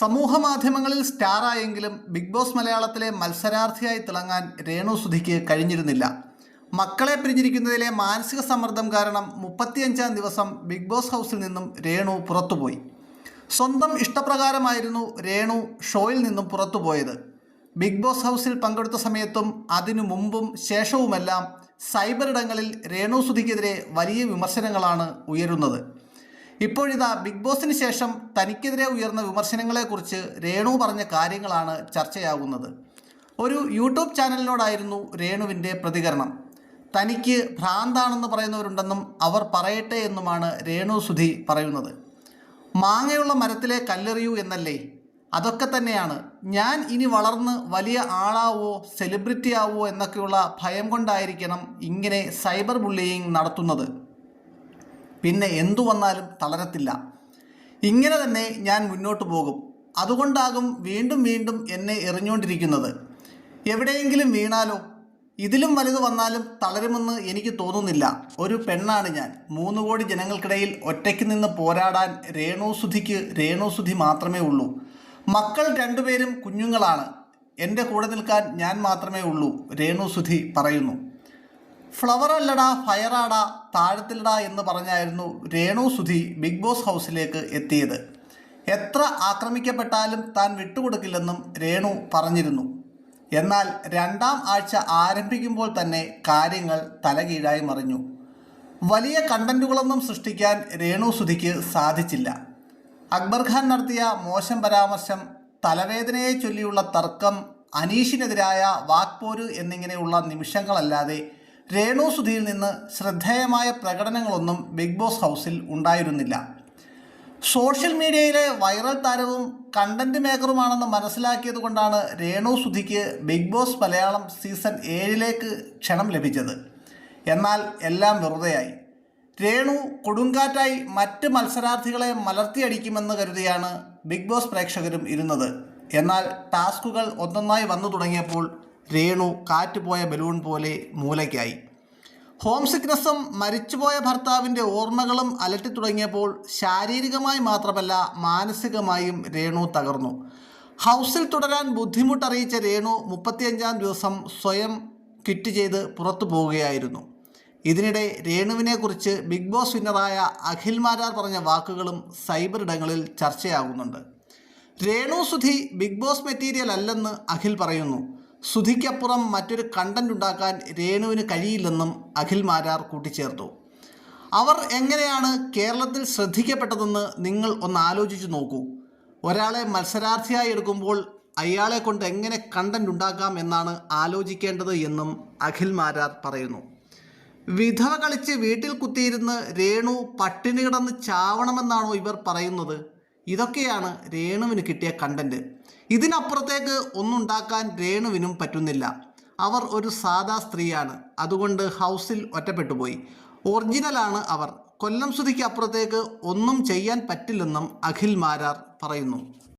സമൂഹ മാധ്യമങ്ങളിൽ സ്റ്റാറായെങ്കിലും big boss മലയാളത്തിലെ മത്സരാർത്ഥിയായി തിളങ്ങാൻ രേണു സുധിക്ക് കഴിഞ്ഞിരുന്നില്ല. മക്കളെ പിരിഞ്ഞിരിക്കുന്നതിലെ മാനസിക സമ്മർദ്ദം കാരണം മുപ്പത്തിയഞ്ചാം ദിവസം ബിഗ് ബോസ് ഹൗസിൽ നിന്നും രേണു പുറത്തുപോയി. സ്വന്തം ഇഷ്ടപ്രകാരമായിരുന്നു രേണു ഷോയിൽ നിന്നും പുറത്തുപോയത്. ബിഗ് ബോസ് ഹൗസിൽ പങ്കെടുത്ത സമയത്തും അതിനു മുമ്പും ശേഷവുമെല്ലാം സൈബർ ഇടങ്ങളിൽ രേണു സുധിക്കെതിരെ വലിയ വിമർശനങ്ങളാണ് ഉയരുന്നത്. ഇപ്പോഴിതാ ബിഗ് ബോസിന് ശേഷം തനിക്കെതിരെ ഉയർന്ന വിമർശനങ്ങളെക്കുറിച്ച് രേണു പറഞ്ഞ കാര്യങ്ങളാണ് ചർച്ചയാകുന്നത് ഒരു യൂട്യൂബ് ചാനലിനോടായിരുന്നു രേണുവിന്റെ പ്രതികരണം. തനിക്ക് ഭ്രാന്താണെന്ന് പറയുന്നവരുണ്ടെന്നും അവർ പറയട്ടെ എന്നുമാണ് രേണു സുധി പറയുന്നത്. മാങ്ങയുള്ള മരത്തിലെ കല്ലെറിയൂ എന്നല്ലേ? അതൊക്കെ തന്നെയാണ്. ഞാൻ ഇനി വളർന്ന് വലിയ ആളാവോ സെലിബ്രിറ്റി ആവോ എന്നൊക്കെയുള്ള ഭയം കൊണ്ടായിരിക്കണം ഇങ്ങനെ സൈബർ ബുള്ളിയിങ് നടത്തുന്നത്. പിന്നെ എന്തു വന്നാലും തളരത്തില്ല. ഇങ്ങനെ തന്നെ ഞാൻ മുന്നോട്ട് പോകും. അതുകൊണ്ടാകും വീണ്ടും വീണ്ടും എന്നെ എറിഞ്ഞുകൊണ്ടിരിക്കുന്നത്. എവിടെയെങ്കിലും വീണാലോ? ഇതിലും വലുത് വന്നാലും തളരുമെന്ന് എനിക്ക് തോന്നുന്നില്ല. ഒരു പെണ്ണാണ് ഞാൻ. മൂന്ന് കോടി ജനങ്ങൾക്കിടയിൽ ഒറ്റയ്ക്ക് നിന്ന് പോരാടാൻ രേണുസുധിക്ക് രേണുസുധി മാത്രമേ ഉള്ളൂ. മക്കൾ രണ്ടുപേരും കുഞ്ഞുങ്ങളാണ്. എന്റെ കൂടെ നിൽക്കാൻ ഞാൻ മാത്രമേ ഉള്ളൂ രേണുസുധി പറയുന്നു. ഫ്ലവർ അല്ലടാ ഫയറാടാ താഴത്തിലടാ എന്ന് പറഞ്ഞായിരുന്നു രേണു സുധി ബിഗ് ബോസ് ഹൗസിലേക്ക് എത്തിയത്. എത്ര ആക്രമിക്കപ്പെട്ടാലും താൻ വിട്ടുകൊടുക്കില്ലെന്നും രേണു പറഞ്ഞിരുന്നു. എന്നാൽ രണ്ടാം ആഴ്ച ആരംഭിക്കുമ്പോൾ തന്നെ കാര്യങ്ങൾ തലകീഴായി മറിഞ്ഞു. വലിയ കണ്ടന്റുകളൊന്നും സൃഷ്ടിക്കാൻ രേണു സുധിക്ക് സാധിച്ചില്ല. അക്ബർ ഖാൻ നടത്തിയ മോശം പരാമർശം തലവേദനയെ ചൊല്ലിയുള്ള തർക്കം അനീഷിനെതിരായ വാക്പോര് എന്നിങ്ങനെയുള്ള നിമിഷങ്ങളല്ലാതെ രേണു സുധിയിൽ നിന്ന് ശ്രദ്ധേയമായ പ്രകടനങ്ങളൊന്നും ബിഗ് ബോസ് ഹൗസിൽ ഉണ്ടായിരുന്നില്ല. സോഷ്യൽ മീഡിയയിലെ വൈറൽ താരവും കണ്ടന്റ് മേക്കറുമാണെന്ന് മനസ്സിലാക്കിയത് കൊണ്ടാണ് രേണു സുധിക്ക് ബിഗ് ബോസ് മലയാളം സീസൺ ഏഴിലേക്ക് ക്ഷണം ലഭിച്ചത്. എന്നാൽ എല്ലാം വെറുതെയായി. രേണു കൊടുങ്കാറ്റായി മറ്റ് മത്സരാർത്ഥികളെ മലർത്തിയടിക്കുമെന്ന് കരുതിയാണ് ബിഗ് ബോസ് പ്രേക്ഷകരും ഇരുന്നത്. എന്നാൽ ടാസ്കുകൾ ഒന്നൊന്നായി വന്നു തുടങ്ങിയപ്പോൾ രേണു കാറ്റുപോയ ബലൂൺ പോലെ മൂലയ്ക്കായി. ഹോം സിക്നസ്സും മരിച്ചുപോയ ഭർത്താവിന്റെ ഓർമ്മകളും അലട്ടി തുടങ്ങിയപ്പോൾ ശാരീരികമായി മാത്രമല്ല മാനസികമായും രേണു തകർന്നു. ഹൗസിൽ തുടരാൻ ബുദ്ധിമുട്ടറിയിച്ച രേണു മുപ്പത്തിയഞ്ചാം ദിവസം സ്വയം കിറ്റ് ചെയ്ത് പുറത്തു പോവുകയായിരുന്നു. ഇതിനിടെ രേണുവിനെക്കുറിച്ച് ബിഗ് ബോസ് വിന്നറായ അഖിൽ മാരാർ പറഞ്ഞ വാക്കുകളും സൈബർ ഇടങ്ങളിൽ ചർച്ചയാകുന്നുണ്ട്. Renu Sudhi Big Boss material അല്ലെന്ന് അഖിൽ പറയുന്നു. സുധിക്കപ്പുറം മറ്റൊരു കണ്ടന്റ് ഉണ്ടാക്കാൻ രേണുവിന് കഴിയില്ലെന്നും അഖിൽ മാരാർ കൂട്ടിച്ചേർത്തു. അവർ എങ്ങനെയാണ് കേരളത്തിൽ ശ്രദ്ധിക്കപ്പെട്ടതെന്ന് നിങ്ങൾ ഒന്ന് ആലോചിച്ചു നോക്കൂ. ഒരാളെ മത്സരാർത്ഥിയായി എടുക്കുമ്പോൾ അയാളെ കൊണ്ട് എങ്ങനെ കണ്ടന്റ് ഉണ്ടാക്കാം എന്നാണ് ആലോചിക്കേണ്ടത് എന്നും അഖിൽ മാരാർ പറയുന്നു. വിധവ കളിച്ച് വീട്ടിൽ കുത്തിയിരുന്ന് രേണു പട്ടിണി കിടന്ന് ചാവണമെന്നാണോ ഇവർ പറയുന്നത്? ഇതൊക്കെയാണ് രേണുവിന് കിട്ടിയ കണ്ടന്റ് ഇതിനപ്പുറത്തേക്ക് ഒന്നുണ്ടാക്കാൻ രേണുവിനും പറ്റുന്നില്ല. അവർ ഒരു സാധാ സ്ത്രീയാണ്. അതുകൊണ്ട് ഹൗസിൽ ഒറ്റപ്പെട്ടു പോയി ഒറിജിനലാണ് അവർ. കൊല്ലം സുധിക്ക് അപ്പുറത്തേക്ക് ഒന്നും ചെയ്യാൻ പറ്റില്ലെന്നും അഖിൽ മാരാർ പറയുന്നു.